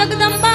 जगदम्बा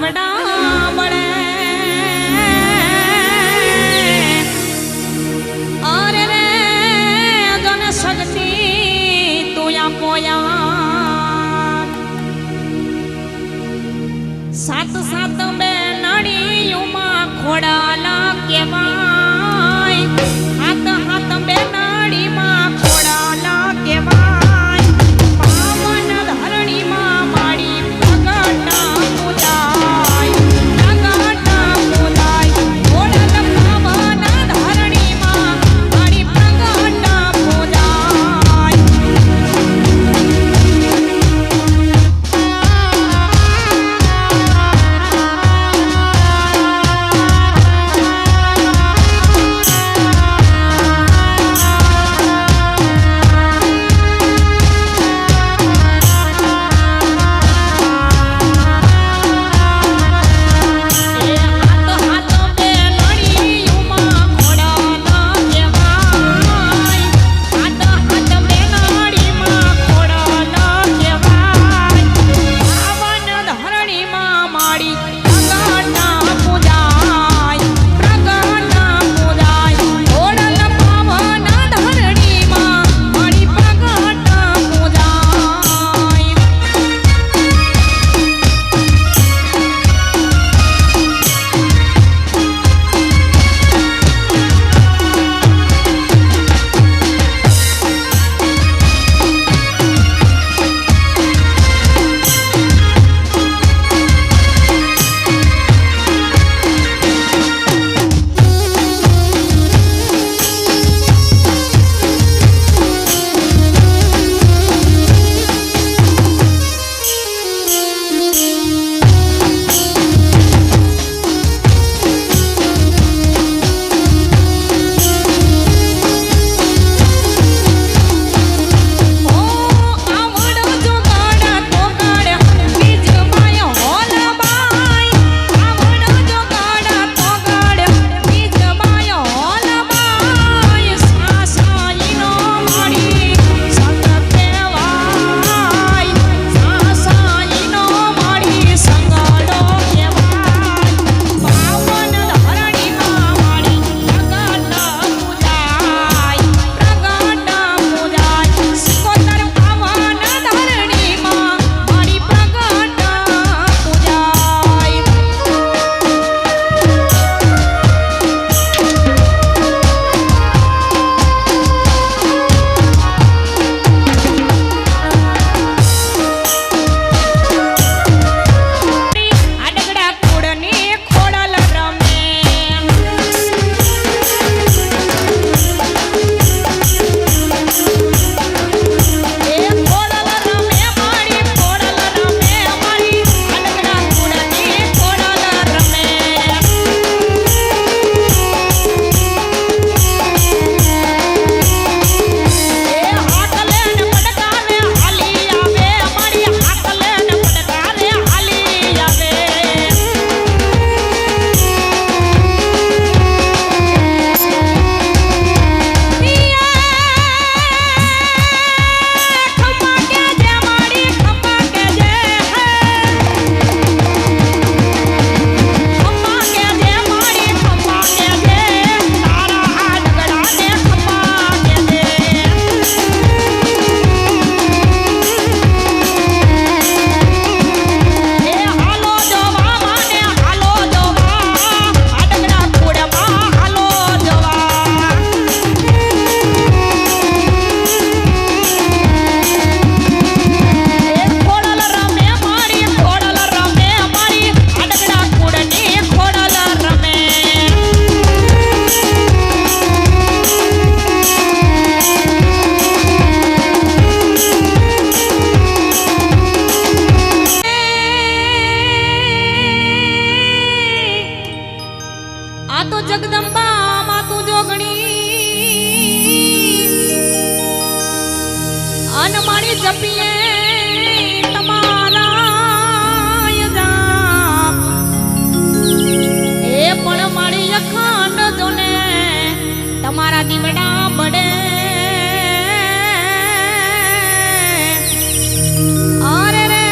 તમારા તમારા દીવડા બડે. અરે રે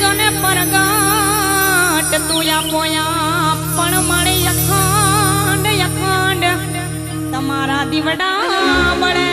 જોને પરગાટ તુયા પોયા, પણ મળે અખાંડ અખાંડ તમારા દીવડા બળે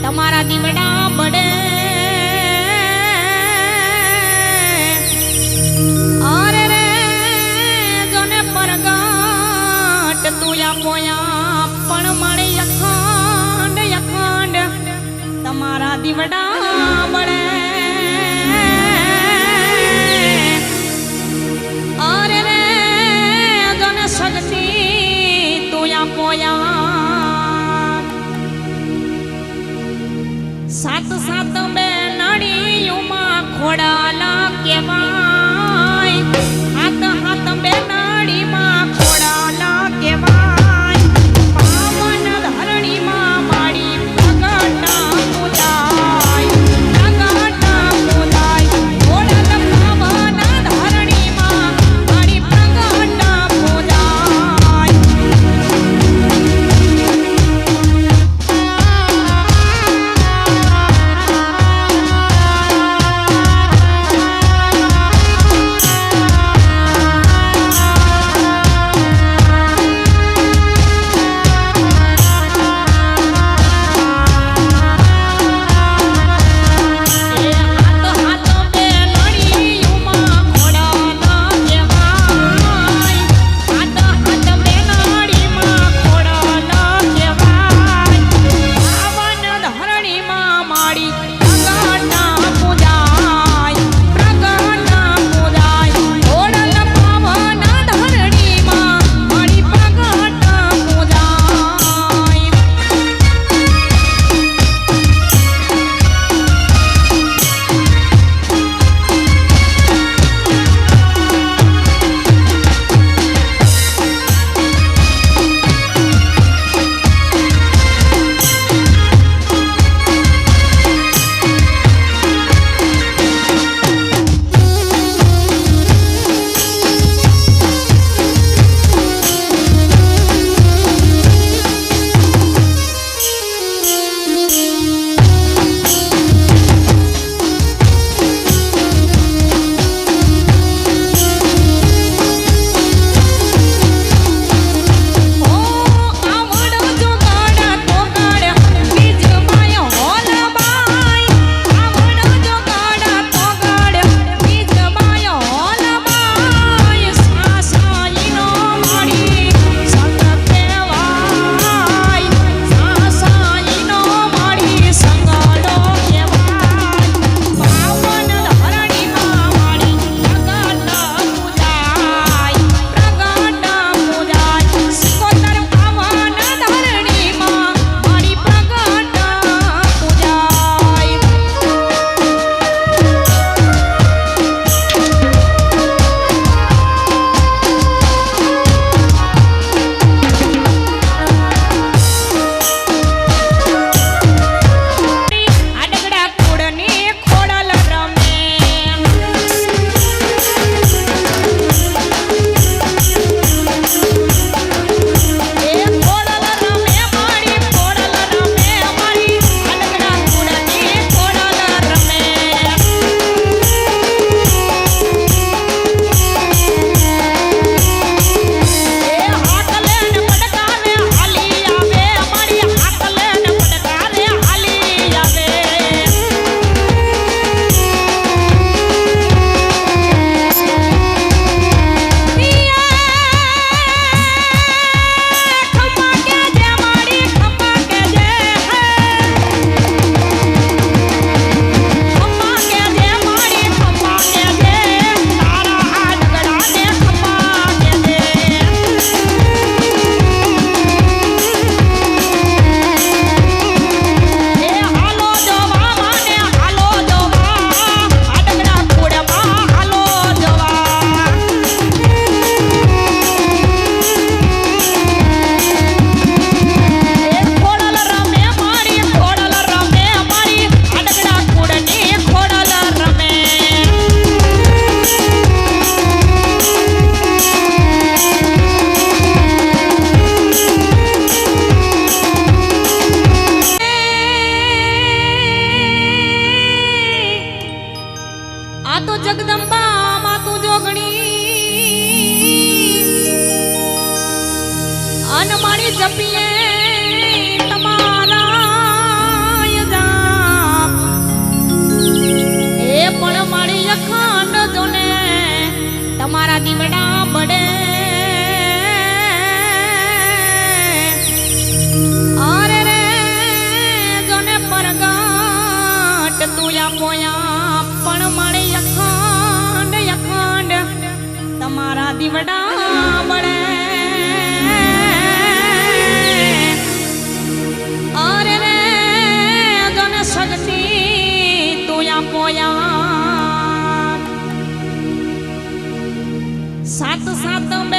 તમારા દીવડા બડે અરે રે જોને પરગાટ તુયા પોયા પણ મળે અખાંડ અખાંડ તમારા દીવડા બડે દીવડા બળે અરે રે ધન શક્તિ તું આપોયા સાત સાત બે